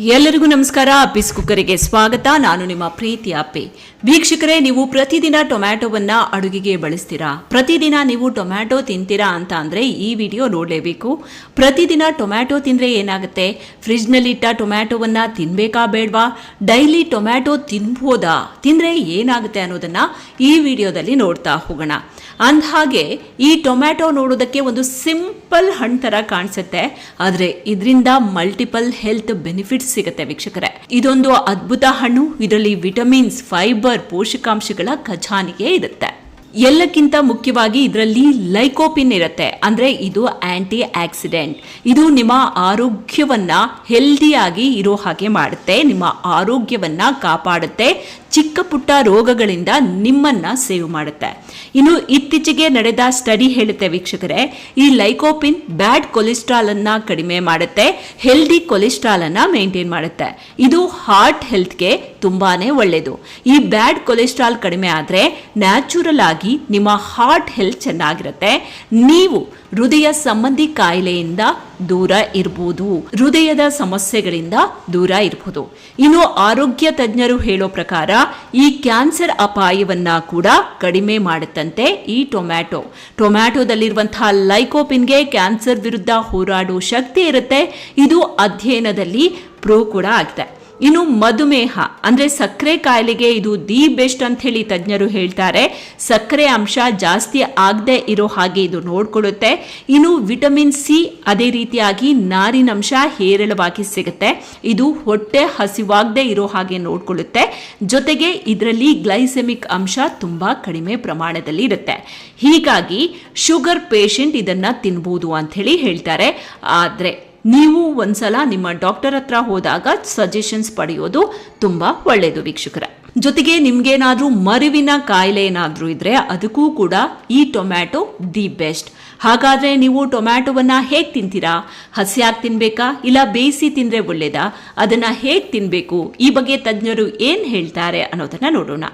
ಎಲ್ಲರಿಗೂ ನಮಸ್ಕಾರ. ಅಪ್ಪಿಸ್ ಕುಕ್ಕರಿಗೆ ಸ್ವಾಗತ. ನಾನು ನಿಮ್ಮ ಪ್ರೀತಿ ಅಪ್ಪಿ. ವೀಕ್ಷಕರೇ, ನೀವು ಪ್ರತಿದಿನ ಟೊಮ್ಯಾಟೊವನ್ನ ಅಡುಗೆಗೆ ಬಳಸ್ತೀರಾ? ಪ್ರತಿದಿನ ನೀವು ಟೊಮ್ಯಾಟೊ ತಿಂತೀರಾ ಅಂತ ಅಂದ್ರೆ ಈ ವಿಡಿಯೋ ನೋಡಲೇಬೇಕು. ಪ್ರತಿದಿನ ಟೊಮ್ಯಾಟೊ ತಿಂದ್ರೆ ಏನಾಗುತ್ತೆ? ಫ್ರಿಜ್ನಲ್ಲಿಟ್ಟ ಟೊಮ್ಯಾಟೊವನ್ನ ತಿನ್ಬೇಕಾ ಬೇಡವಾ? ಡೈಲಿ ಟೊಮ್ಯಾಟೊ ತಿನ್ಬೋದಾ? ತಿಂದ್ರೆ ಏನಾಗುತ್ತೆ ಅನ್ನೋದನ್ನ ಈ ವಿಡಿಯೋದಲ್ಲಿ ನೋಡ್ತಾ ಹೋಗೋಣ. ಅಂದಹಾಗೆ, ಈ ಟೊಮ್ಯಾಟೊ ನೋಡೋದಕ್ಕೆ ಒಂದು ಸಿಂಪಲ್ ಹಣ್ಣು ಥರ ಕಾಣಿಸುತ್ತೆ. ಆದ್ರೆ, ಇದರಿಂದ ಮಲ್ಟಿಪಲ್ ಹೆಲ್ತ್ ಬೆನಿಫಿಟ್ಸ್ ಸಿಗುತ್ತೆ ವೀಕ್ಷಕರೇ. ಇದೊಂದು ಅದ್ಭುತ ಹಣ್ಣು. ಇದರಲ್ಲಿ ವಿಟಮಿನ್ಸ್ ಫೈಬರ್ ಪೋಷಕಾಂಶಗಳ ಖಜಾನಿಗೆ ಇರುತ್ತೆ. ಎಲ್ಲಕ್ಕಿಂತ ಮುಖ್ಯವಾಗಿ ಇದರಲ್ಲಿ ಲೈಕೋಪಿನ್ ಇರುತ್ತೆ. ಅಂದರೆ ಇದು ಆ್ಯಂಟಿ ಆಕ್ಸಿಡೆಂಟ್ ಇದು ನಿಮ್ಮ ಆರೋಗ್ಯವನ್ನು ಹೆಲ್ದಿಯಾಗಿ ಇರೋ ಹಾಗೆ ಮಾಡುತ್ತೆ, ನಿಮ್ಮ ಆರೋಗ್ಯವನ್ನ ಕಾಪಾಡುತ್ತೆ, ಚಿಕ್ಕ ಪುಟ್ಟ ರೋಗಗಳಿಂದ ನಿಮ್ಮನ್ನು ಸೇವ್ ಮಾಡುತ್ತೆ. ಇನ್ನು ಇತ್ತೀಚೆಗೆ ನಡೆದ ಸ್ಟಡಿ ಹೇಳುತ್ತೆ ವೀಕ್ಷಕರೇ, ಈ ಲೈಕೋಪಿನ್ ಬ್ಯಾಡ್ ಕೊಲೆಸ್ಟ್ರಾಲನ್ನು ಕಡಿಮೆ ಮಾಡುತ್ತೆ, ಹೆಲ್ದಿ ಕೊಲೆಸ್ಟ್ರಾಲನ್ನು ಮೇಂಟೈನ್ ಮಾಡುತ್ತೆ. ಇದು ಹಾರ್ಟ್ ಹೆಲ್ತ್ಗೆ ತುಂಬಾ ಒಳ್ಳೆಯದು ಈ ಬ್ಯಾಡ್ ಕೊಲೆಸ್ಟ್ರಾಲ್ ಕಡಿಮೆ ಆದರೆ ನ್ಯಾಚುರಲ್ ಆಗಿ ನಿಮ್ಮ ಹಾರ್ಟ್ ಹೆಲ್ತ್ ಚೆನ್ನಾಗಿರುತ್ತೆ. ನೀವು ಹೃದಯ ಸಂಬಂಧಿ ಕಾಯಿಲೆಯಿಂದ ದೂರ ಇರಬಹುದು ಹೃದಯದ ಸಮಸ್ಯೆಗಳಿಂದ ದೂರ ಇರಬಹುದು ಇನ್ನು ಆರೋಗ್ಯ ತಜ್ಞರು ಹೇಳೋ ಪ್ರಕಾರ ಈ ಕ್ಯಾನ್ಸರ್ ಅಪಾಯವನ್ನ ಕೂಡ ಕಡಿಮೆ ಮಾಡುತ್ತಂತೆ ಈ ಟೊಮ್ಯಾಟೊ. ಟೊಮ್ಯಾಟೊದಲ್ಲಿರುವಂತಹ ಲೈಕೋಪಿನ್ಗೆ ಕ್ಯಾನ್ಸರ್ ವಿರುದ್ಧ ಹೋರಾಡೋ ಶಕ್ತಿ ಇರುತ್ತೆ. ಇದು ಅಧ್ಯಯನದಲ್ಲಿ ಪ್ರೂವ್ ಕೂಡ ಆಗಿದೆ. ಇನ್ನು ಮಧುಮೇಹ, ಅಂದ್ರೆ ಸಕ್ಕರೆ ಕಾಯಿಲೆಗೆ ಇದು ದಿ ಬೆಸ್ಟ್ ಅಂತ ಹೇಳಿ ತಜ್ಞರು ಹೇಳ್ತಾರೆ. ಸಕ್ಕರೆ ಅಂಶ ಜಾಸ್ತಿ ಆಗದೆ ಇರೋ ಹಾಗೆ ಇದು ನೋಡ್ಕೊಳ್ಳುತ್ತೆ. ಇನ್ನು ವಿಟಮಿನ್ ಸಿ ಅದೇ ರೀತಿಯಾಗಿ ನಾರಿನಂಶ ಹೇರಳವಾಗಿ ಸಿಗುತ್ತೆ. ಇದು ಹೊಟ್ಟೆ ಹಸಿವಾಗದೆ ಇರೋ ಹಾಗೆ ನೋಡ್ಕೊಳ್ಳುತ್ತೆ. ಜೊತೆಗೆ ಇದರಲ್ಲಿ ಗ್ಲೈಸೆಮಿಕ್ ಅಂಶ ತುಂಬಾ ಕಡಿಮೆ ಪ್ರಮಾಣದಲ್ಲಿ ಇರುತ್ತೆ. ಹೀಗಾಗಿ ಶುಗರ್ ಪೇಷಂಟ್ ಇದನ್ನ ತಿನ್ಬೋದು ಅಂತ ಹೇಳಿ ಹೇಳ್ತಾರೆ. ಆದ್ರೆ ನೀವು ಒಂದ್ಸಲ ನಿಮ್ಮ ಡಾಕ್ಟರ್ ಹತ್ರ ಹೋದಾಗ ಸಜೆಷನ್ಸ್ ಪಡೆಯೋದು ತುಂಬಾ ಒಳ್ಳೆಯದು ವೀಕ್ಷಕರ. ಜೊತೆಗೆ ನಿಮ್ಗೇನಾದ್ರೂ ಮರುವಿನ ಕಾಯಿಲೆ ಏನಾದರೂ ಇದ್ರೆ ಅದಕ್ಕೂ ಕೂಡ ಈ ಟೊಮ್ಯಾಟೊ ದಿ ಬೆಸ್ಟ್ ಹಾಗಾದ್ರೆ ನೀವು ಟೊಮ್ಯಾಟೋವನ್ನು ಹೇಗೆ ತಿಂತೀರಾ? ಹಸಿಯಾಗಿ ತಿನ್ಬೇಕಾ? ಇಲ್ಲ ಬೇಯಿಸಿ ತಿಂದರೆ ಒಳ್ಳೆಯದಾ ಅದನ್ನು ಹೇಗೆ ತಿನ್ನಬೇಕು ಈ ಬಗ್ಗೆ ತಜ್ಞರು ಏನು ಹೇಳ್ತಾರೆ ಅನ್ನೋದನ್ನು ನೋಡೋಣ.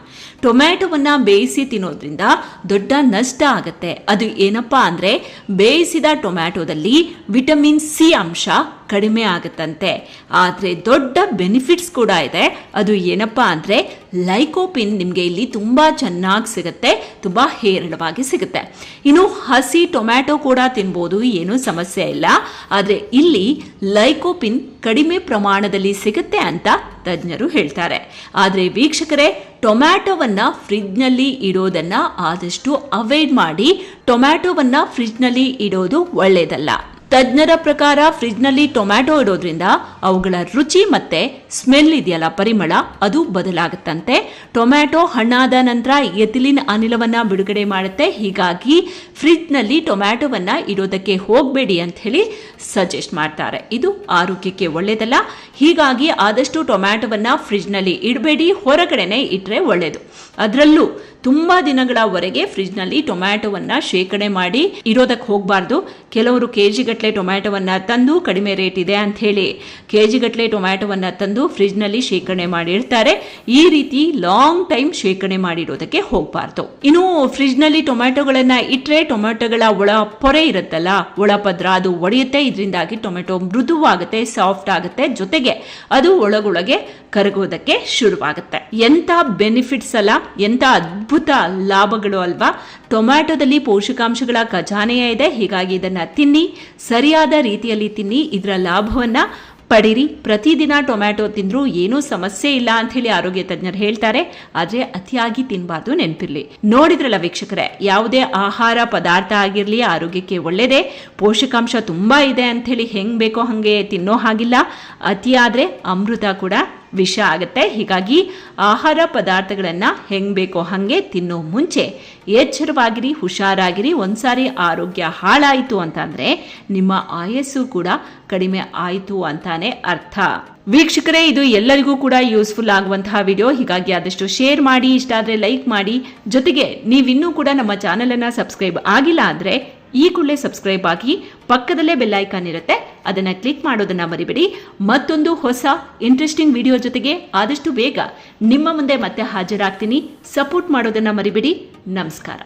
ಟೊಮ್ಯಾಟೋವನ್ನು ಬೇಯಿಸಿ ತಿನ್ನೋದ್ರಿಂದ ದೊಡ್ಡ ನಷ್ಟ ಆಗುತ್ತೆ. ಅದು ಏನಪ್ಪಾ ಅಂದರೆ ಬೇಯಿಸಿದ ಟೊಮ್ಯಾಟೊದಲ್ಲಿ ವಿಟಮಿನ್ ಸಿ ಅಂಶ ಕಡಿಮೆ ಆಗುತ್ತಂತೆ. ಆದರೆ ದೊಡ್ಡ ಬೆನಿಫಿಟ್ಸ್ ಕೂಡ ಇದೆ. ಅದು ಏನಪ್ಪ ಅಂದರೆ ಲೈಕೋಪಿನ್ ನಿಮಗೆ ಇಲ್ಲಿ ತುಂಬ ಚೆನ್ನಾಗಿ ಸಿಗುತ್ತೆ, ತುಂಬ ಹೇರಳವಾಗಿ ಸಿಗುತ್ತೆ. ಇನ್ನು ಹಸಿ ಟೊಮ್ಯಾಟೊ ಕೂಡ ತಿನ್ಬೋದು, ಏನೂ ಸಮಸ್ಯೆ ಇಲ್ಲ. ಆದರೆ ಇಲ್ಲಿ ಲೈಕೋಪಿನ್ ಕಡಿಮೆ ಪ್ರಮಾಣದಲ್ಲಿ ಸಿಗುತ್ತೆ ಅಂತ ತಜ್ಞರು ಹೇಳ್ತಾರೆ. ಆದರೆ ವೀಕ್ಷಕರೇ, ಟೊಮ್ಯಾಟೋವನ್ನ ಫ್ರಿಜ್ನಲ್ಲಿ ಇಡೋದನ್ನ ಆದಷ್ಟು ಅವಾಯ್ಡ್ ಮಾಡಿ, ಟೊಮ್ಯಾಟೋವನ್ನ ಫ್ರಿಜ್ನಲ್ಲಿ ಇಡೋದು ಒಳ್ಳೆಯದಲ್ಲ ತಜ್ಞರ ಪ್ರಕಾರ ಫ್ರಿಜ್ನಲ್ಲಿ ಟೊಮ್ಯಾಟೊ ಇಡೋದ್ರಿಂದ ಅವುಗಳ ರುಚಿ ಮತ್ತೆ ಸ್ಮೆಲ್ ಇದೆಯಲ್ಲ ಪರಿಮಳ, ಅದು ಬದಲಾಗುತ್ತಂತೆ. ಟೊಮ್ಯಾಟೊ ಹಣ್ಣಾದ ನಂತರ ಎಥಿಲಿನ್ ಅನಿಲವನ್ನ ಬಿಡುಗಡೆ ಮಾಡುತ್ತೆ. ಹೀಗಾಗಿ ಫ್ರಿಜ್ನಲ್ಲಿ ಟೊಮ್ಯಾಟೊವನ್ನ ಇಡೋದಕ್ಕೆ ಹೋಗಬೇಡಿ ಅಂತ ಹೇಳಿ ಸಜೆಸ್ಟ್ ಮಾಡ್ತಾರೆ. ಇದು ಆರೋಗ್ಯಕ್ಕೆ ಒಳ್ಳೆಯದಲ್ಲ ಹೀಗಾಗಿ ಆದಷ್ಟು ಟೊಮ್ಯಾಟೊವನ್ನ ಫ್ರಿಜ್ನಲ್ಲಿ ಇಡಬೇಡಿ. ಹೊರಗಡೆನೆ ಇಟ್ಟರೆ ಒಳ್ಳೆಯದು ಅದರಲ್ಲೂ ತುಂಬಾ ದಿನಗಳವರೆಗೆ ಫ್ರಿಜ್ನಲ್ಲಿ ಟೊಮ್ಯಾಟೊವನ್ನ ಶೇಖರಣೆ ಮಾಡಿ ಇರೋದಕ್ಕೆ ಹೋಗಬಾರ್ದು. ಕೆಲವರು ಕೆಜಿ ಗಟ್ಟಲೆ ಟೊಮ್ಯಾಟೊವನ್ನ ತಂದು ಕಡಿಮೆ ರೇಟ್ ಇದೆ ಅಂತ ಹೇಳಿ ಜಿಗಟ್ಟಲೆ ಗಟ್ಟಲೆ ಟೊಮ್ಯಾಟೊವನ್ನ ತಂದು ಫ್ರಿಜ್ನಲ್ಲಿ ಶೇಖರಣೆ ಮಾಡಿರ್ತಾರೆ. ಈ ರೀತಿ ಲಾಂಗ್ ಟೈಮ್ ಶೇಖರಣೆ ಮಾಡಿರೋದಕ್ಕೆ ಹೋಗಬಾರ್ದು. ಇನ್ನು ಫ್ರಿಜ್ನಲ್ಲಿ ಟೊಮ್ಯಾಟೊಗಳನ್ನ ಇಟ್ಟರೆ ಟೊಮ್ಯಾಟೊಗಳ ಒಳ ಪೊರೆ ಇರುತ್ತಲ್ಲ ಒಳಪದ್ರ ಅದು ಒಡೆಯುತ್ತೆ, ಇದರಿಂದಾಗಿ ಟೊಮೆಟೊ ಮೃದುವಾಗುತ್ತೆ, ಸಾಫ್ಟ್ ಆಗುತ್ತೆ. ಜೊತೆಗೆ ಅದು ಒಳಗೊಳಗೆ ಕರಗೋದಕ್ಕೆ ಶುರುವಾಗುತ್ತೆ. ಎಂತ ಬೆನಿಫಿಟ್ಸ್ ಅಲ್ಲ ಎಂತ ಅದ್ಭುತ ಲಾಭಗಳು ಅಲ್ವಾ. ಟೊಮ್ಯಾಟೊದಲ್ಲಿ ಪೋಷಕಾಂಶಗಳ ಖಜಾನೆಯ ಇದೆ. ಹೀಗಾಗಿ ಇದನ್ನು ತಿನ್ನಿ, ಸರಿಯಾದ ರೀತಿಯಲ್ಲಿ ತಿನ್ನಿ, ಇದರ ಲಾಭವನ್ನ ಪಡಿರಿ. ಪ್ರತಿದಿನ ಟೊಮ್ಯಾಟೊ ತಿಂದ್ರೂ ಏನೂ ಸಮಸ್ಯೆ ಇಲ್ಲ ಅಂತ ಹೇಳಿ ಆರೋಗ್ಯ ತಜ್ಞರು ಹೇಳ್ತಾರೆ. ಆದ್ರೆ ಅತಿಯಾಗಿ ತಿನ್ನಬಾರ್ದು ನೆನಪಿರ್ಲಿ. ನೋಡಿದ್ರಲ್ಲ ವೀಕ್ಷಕರೇ, ಯಾವುದೇ ಆಹಾರ ಪದಾರ್ಥ ಆಗಿರಲಿ ಆರೋಗ್ಯಕ್ಕೆ ಒಳ್ಳೆಯದೇ ಪೋಷಕಾಂಶ ತುಂಬಾ ಇದೆ ಅಂತ ಹೇಳಿ ಹೆಂಗ್ ಬೇಕೋ ಹಂಗೆ ತಿನ್ನೋ ಹಾಗಿಲ್ಲ. ಅತಿಯಾದ್ರೆ ಅಮೃತ ಕೂಡ ವಿಷ ಆಗುತ್ತೆ. ಹೀಗಾಗಿ ಆಹಾರ ಪದಾರ್ಥಗಳನ್ನು ಹೆಂಗ್ ಬೇಕೋ ಹಾಗೆ ತಿನ್ನೋ ಮುಂಚೆ ಎಚ್ಚರವಾಗಿರಿ, ಹುಷಾರಾಗಿರಿ. ಒಂದ್ಸಾರಿ ಆರೋಗ್ಯ ಹಾಳಾಯಿತು ಅಂತಂದರೆ ನಿಮ್ಮ ಆಯಸ್ಸು ಕೂಡ ಕಡಿಮೆ ಆಯಿತು ಅಂತಾನೆ ಅರ್ಥ. ವೀಕ್ಷಕರೇ, ಇದು ಎಲ್ಲರಿಗೂ ಕೂಡ ಯೂಸ್ಫುಲ್ ಆಗುವಂತಹ ವಿಡಿಯೋ. ಹೀಗಾಗಿ ಆದಷ್ಟು ಶೇರ್ ಮಾಡಿ, ಇಷ್ಟ ಆದರೆ ಲೈಕ್ ಮಾಡಿ. ಜೊತೆಗೆ ನೀವಿನ್ನೂ ಕೂಡ ನಮ್ಮ ಚಾನಲನ್ನು ಸಬ್ಸ್ಕ್ರೈಬ್ ಆಗಿಲ್ಲ ಅಂದರೆ ಈ ಕೂಡಲೇ ಸಬ್ಸ್ಕ್ರೈಬ್ ಆಗಿ ಪಕ್ಕದಲ್ಲೇ ಬೆಲ್ ಐಕಾನ್ ಇರುತ್ತೆ. ಅದನ್ನು ಕ್ಲಿಕ್ ಮಾಡೋದನ್ನ ಮರಿಬೇಡಿ. ಮತ್ತೊಂದು ಹೊಸ ಇಂಟ್ರೆಸ್ಟಿಂಗ್ ವಿಡಿಯೋ ಜೊತೆಗೆ ಆದಷ್ಟು ಬೇಗ ನಿಮ್ಮ ಮುಂದೆ ಮತ್ತೆ ಹಾಜರಾಗ್ತೀನಿ. ಸಪೋರ್ಟ್ ಮಾಡೋದನ್ನ ಮರಿಬೇಡಿ. ನಮಸ್ಕಾರ.